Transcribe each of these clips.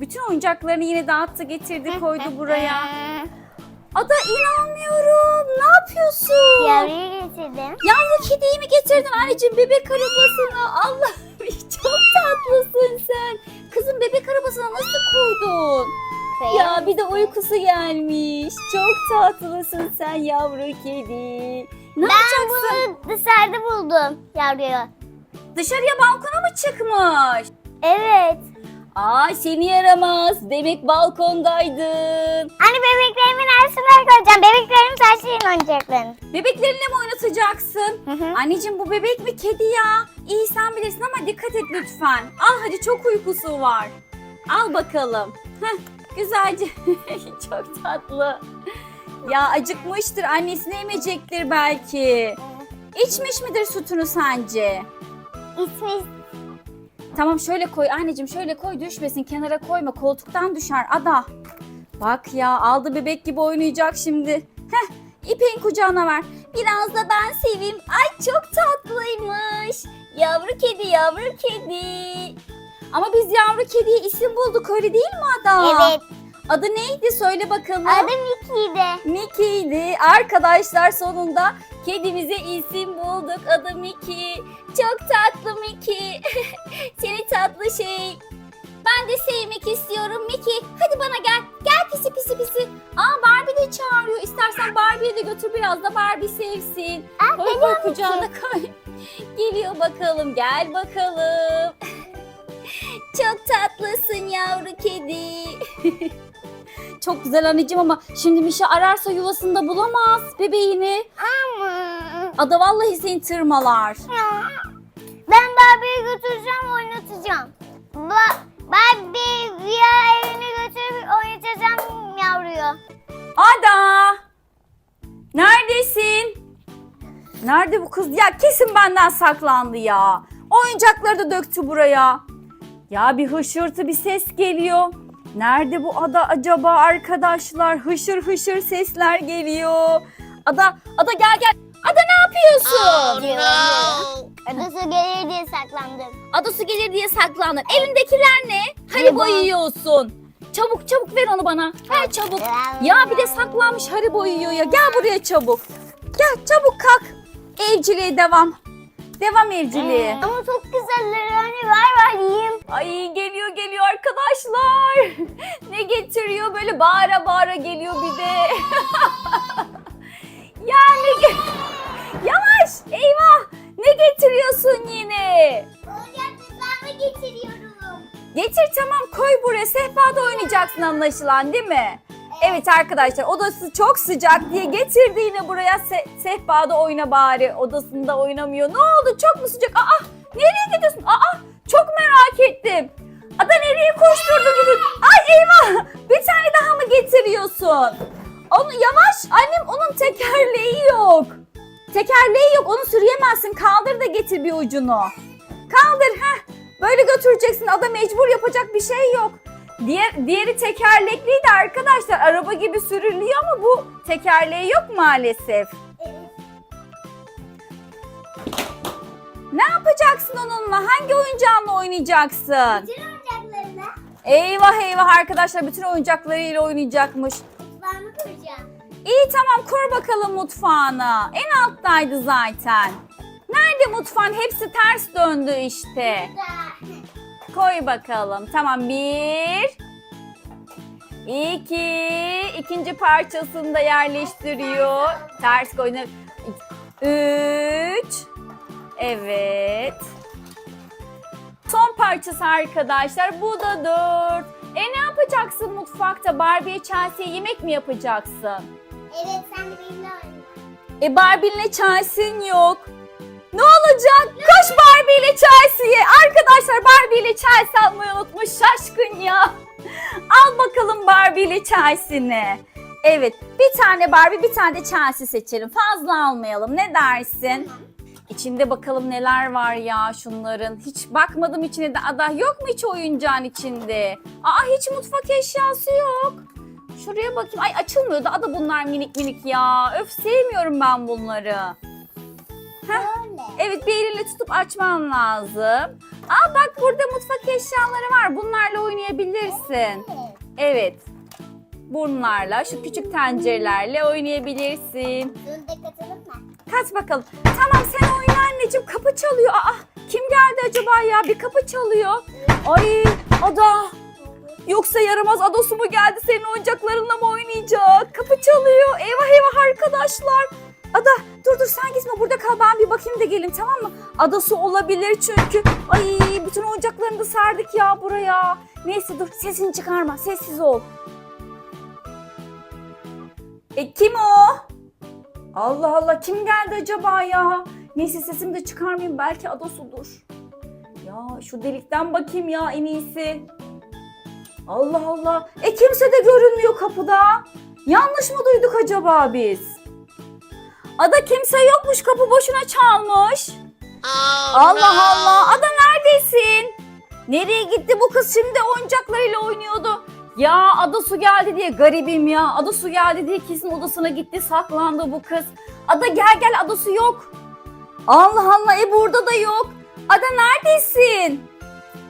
Bütün oyuncaklarını yine dağıttı getirdi koydu buraya. Ada inanmıyorum. Ne yapıyorsun? Yavruyu getirdim. Yavru kediyi mi getirdin anneciğim bebek arabasına? Allah çok tatlısın sen. Kızım bebek arabasına nasıl koydun? Ya bir de uykusu gelmiş. Çok tatlısın sen yavru kedi. Ne Ben yapacaksın? bunu dışarıda buldum yavruyu. Dışarıya balkona mı çıkmış? Evet. Aa seni yaramaz. Demek balkondaydın. Hani bebeklerimin arasına koyacağım. Bebeklerim saçlarını oynayacaklarını. Bebeklerinle mi oynatacaksın? Hı hı. Anneciğim bu bebek mi kedi ya? İyi sen bilirsin ama dikkat et lütfen. Al hadi çok uykusu var. Al bakalım. Heh, güzelce. çok tatlı. Ya acıkmıştır annesini emecektir belki. İçmiş midir sütünü sence? İsmi Tamam şöyle koy anneciğim şöyle koy düşmesin kenara koyma koltuktan düşer ada. Bak ya aldı bebek gibi oynayacak şimdi. Heh İpek'in kucağına ver. Biraz da ben seveyim. Ay çok tatlıymış. Yavru kedi yavru kedi. Ama biz yavru kediye isim bulduk öyle değil mi Ada? Evet. Adı neydi söyle bakalım. Adı Mickey'di. Mickey'di. Arkadaşlar sonunda kedimize isim bulduk. Adı Mickey. Çok tatlı Mickey. Seni tatlı şey. Ben de sevmek istiyorum Mickey. Hadi bana gel. Gel pisi pisi pisi. Aa Barbie de çağırıyor. İstersen Barbie'yi de götür biraz da Barbie sevsin. Aa, Koy koy kucağına koy. Geliyor bakalım. Gel bakalım. Yavru kedi. Çok güzel anneciğim ama şimdi Mişa ararsa yuvasında bulamaz bebeğini. Ama. Ada vallahi seni tırmalar. Ben Barbie'yi götüreceğim oynatacağım. Ba Barbie rüya evine götürüp oynatacağım yavruyu. Ada! Neredesin? Nerede bu kız? Ya kesin benden saklandı ya. Oyuncakları da döktü buraya. Ya bir hışırtı bir ses geliyor. Nerede bu ada acaba arkadaşlar? Hışır hışır sesler geliyor. Ada, ada gel gel. Ada ne yapıyorsun? Adası gelir diye saklandım. Ada su gelir diye saklandın. Elindekiler ne? Haribo yiyorsun. Çabuk çabuk ver onu bana. Ver çabuk. Ya bir de saklanmış Haribo yiyor ya. Gel buraya çabuk. Gel çabuk kalk. Evciliğe devam. Devam evciliğe. Ama çok güzeller hani ver ver yiyeyim. Ay geliyor geliyor arkadaşlar. ne getiriyor böyle bağıra bağıra geliyor bir de. ya ne ge- Yavaş eyvah. Ne getiriyorsun yine? Kızlarımı getiriyorum. Getir tamam koy buraya. Sehpada oynayacaksın anlaşılan değil mi? Evet arkadaşlar odası çok sıcak diye getirdi yine buraya se- sehpada oyna bari. Odasında oynamıyor. Ne oldu çok mu sıcak? Aa nereye gidiyorsun? Aa çok merak ettim. Ada nereye koşturdu gibi? Ay eyvah bir tane daha mı getiriyorsun? Onu yavaş annem onun tekerleği yok. Tekerleği yok onu sürüyemezsin. Kaldır da getir bir ucunu. Kaldır heh. Böyle götüreceksin. Ada mecbur yapacak bir şey yok. Diğer, diğeri tekerlekliydi arkadaşlar. Araba gibi sürülüyor ama bu tekerleği yok maalesef. Ne yapacaksın onunla? Hangi oyuncağınla oynayacaksın? Bütün oyuncaklarını Eyvah eyvah arkadaşlar bütün oyuncaklarıyla oynayacakmış. kızlarımı koyacağım. İyi tamam kur bakalım mutfağını. En alttaydı zaten. Nerede mutfağın? Hepsi ters döndü işte. Koy bakalım. Tamam bir. iki. ikinci parçasını da yerleştiriyor. Ters koy. Üç. Evet. Son parçası arkadaşlar. Bu da dört. E ne yapacaksın mutfakta? Barbie'ye Chelsea'ye yemek mi yapacaksın? Evet sen de benimle oyna. E Barbie'yle Chelsea'in yok. Ne olacak? Koş Barbie ile Chelsea'ye. Arkadaşlar Barbie ile Chelsea almayı unutmuş. Şaşkın ya. Al bakalım Barbie ile Chelsea'ni. Evet bir tane Barbie bir tane de Chelsea seçelim. Fazla almayalım ne dersin? İçinde bakalım neler var ya şunların. Hiç bakmadım içine de. Ada yok mu hiç oyuncağın içinde? Aa hiç mutfak eşyası yok. Şuraya bakayım. Ay açılmıyor da ada bunlar minik minik ya. Öf sevmiyorum ben bunları. Öyle. Evet bir elinle tutup açman lazım. Aa bak burada mutfak eşyaları var. Bunlarla oynayabilirsin. Evet. Bunlarla, şu küçük tencerelerle oynayabilirsin. Dur da katalım mı? Kaç bakalım. Tamam sen oyna anneciğim. Kapı çalıyor. Aa kim geldi acaba ya? Bir kapı çalıyor. Ay Ada. Yoksa yaramaz Adosu mu geldi senin oyuncaklarınla mı oynayacak? Kapı çalıyor. Eyvah eyvah arkadaşlar. Ada dur dur sen gitme burada kal ben bir bakayım da gelin tamam mı? Adası olabilir çünkü. Ay bütün oyuncaklarını da serdik ya buraya. Neyse dur sesini çıkarma sessiz ol. E kim o? Allah Allah kim geldi acaba ya? Neyse sesimi de çıkarmayayım belki Adasu'dur. Ya şu delikten bakayım ya en iyisi. Allah Allah. E kimse de görünmüyor kapıda. Yanlış mı duyduk acaba biz? Ada kimse yokmuş kapı boşuna çalmış. Allah Allah. Ada neredesin? Nereye gitti bu kız şimdi oyuncaklarıyla oynuyordu. Ya Ada su geldi diye garibim ya. Ada su geldi diye kesin odasına gitti saklandı bu kız. Ada gel gel Ada su yok. Allah Allah e burada da yok. Ada neredesin?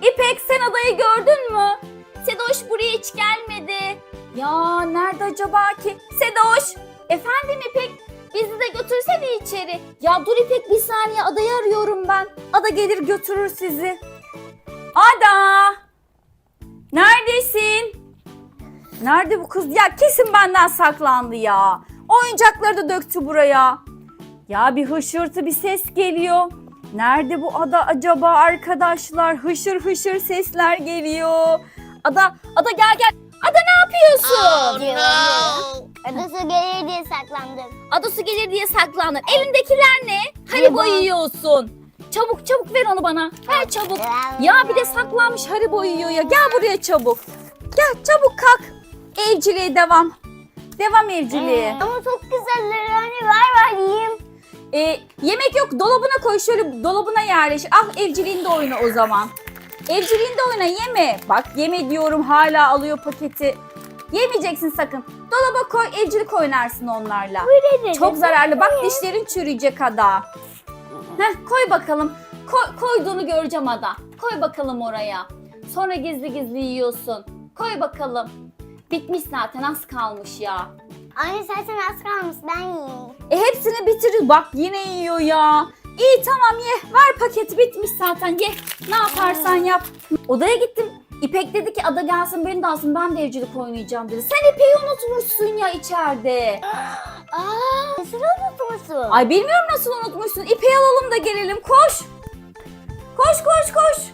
İpek sen adayı gördün mü? Sedoş buraya hiç gelmedi. Ya nerede acaba ki? Sedoş! Efendim İpek bizi de götürsene içeri. Ya dur İpek bir saniye adayı arıyorum ben. Ada gelir götürür sizi. Ada! Neredesin? Nerede bu kız? Ya kesin benden saklandı ya. Oyuncakları da döktü buraya. Ya bir hışırtı bir ses geliyor. Nerede bu ada acaba arkadaşlar? Hışır hışır sesler geliyor. Ada, ada gel gel. Ada ne yapıyorsun? Diyorum. Adası gelir diye saklandım. Ada su gelir diye saklandın. Elindekiler ne? Limon. boyuyorsun. Çabuk çabuk ver onu bana. Ver çabuk. Ya bir de saklanmış Haribo yiyor ya. Gel buraya çabuk. Gel çabuk kalk. Evciliğe devam. Devam evciliğe. Ama çok güzeller hani ver ver yiyeyim. Ee, yemek yok dolabına koy şöyle dolabına yerleş. Al evciliğinde oyna o zaman. Evciliğinde oyna yeme. Bak yeme diyorum hala alıyor paketi. Yemeyeceksin sakın. Dolaba koy evcilik oynarsın onlarla. Çok zararlı. Bak dişlerin çürüyecek ada. Heh, koy bakalım. Koy, koyduğunu göreceğim ada. Koy bakalım oraya. Sonra gizli gizli yiyorsun. Koy bakalım. Bitmiş zaten az kalmış ya. Anne sen az kalmış ben yiyeyim. E hepsini bitirir. Bak yine yiyor ya. İyi tamam ye. Ver paketi bitmiş zaten ye. Ne yaparsan yap. Odaya gittim. İpek dedi ki ada gelsin beni de alsın ben de evcilik oynayacağım dedi. Sen İpek'i unutmuşsun ya içeride. Aa, nasıl unutmuşsun? Ay bilmiyorum nasıl unutmuşsun. İpek'i alalım da gelelim koş. Koş koş koş.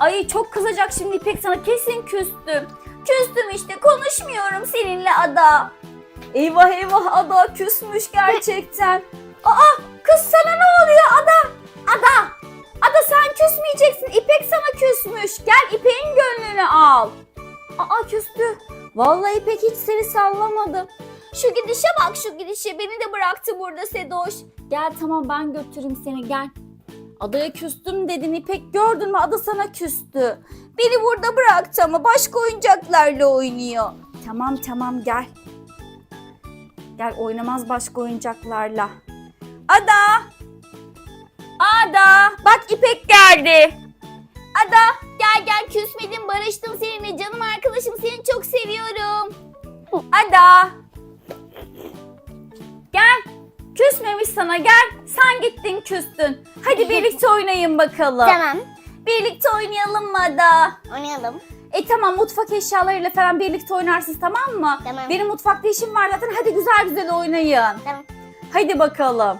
Ay çok kızacak şimdi İpek sana kesin küstüm. Küstüm işte konuşmuyorum seninle Ada. Eyvah eyvah Ada küsmüş gerçekten. Aa kız sana ne oluyor Ada? Ada. Ada sen küsmeyeceksin. İpek sana küsmüş. Gel İpek'in gönlünü al. Aa küstü. Vallahi İpek hiç seni sallamadı. Şu gidişe bak şu gidişe. Beni de bıraktı burada Sedoş. Gel tamam ben götüreyim seni gel. Adaya küstüm dedin İpek gördün mü ada sana küstü. Beni burada bıraktı ama başka oyuncaklarla oynuyor. Tamam tamam gel. Gel oynamaz başka oyuncaklarla. Ada! Ada! Bak İpek geldi. Ada gel gel küsmedim barıştım seninle canım arkadaşım seni çok seviyorum. Ada! Gel. Küsmemiş sana gel. Sen gittin küstün. Hadi birlikte oynayın bakalım. Tamam. Birlikte oynayalım mı Ada? Oynayalım. E tamam mutfak eşyalarıyla falan birlikte oynarsınız tamam mı? Tamam. Benim mutfakta işim var zaten hadi güzel güzel oynayın. Tamam. Hadi bakalım.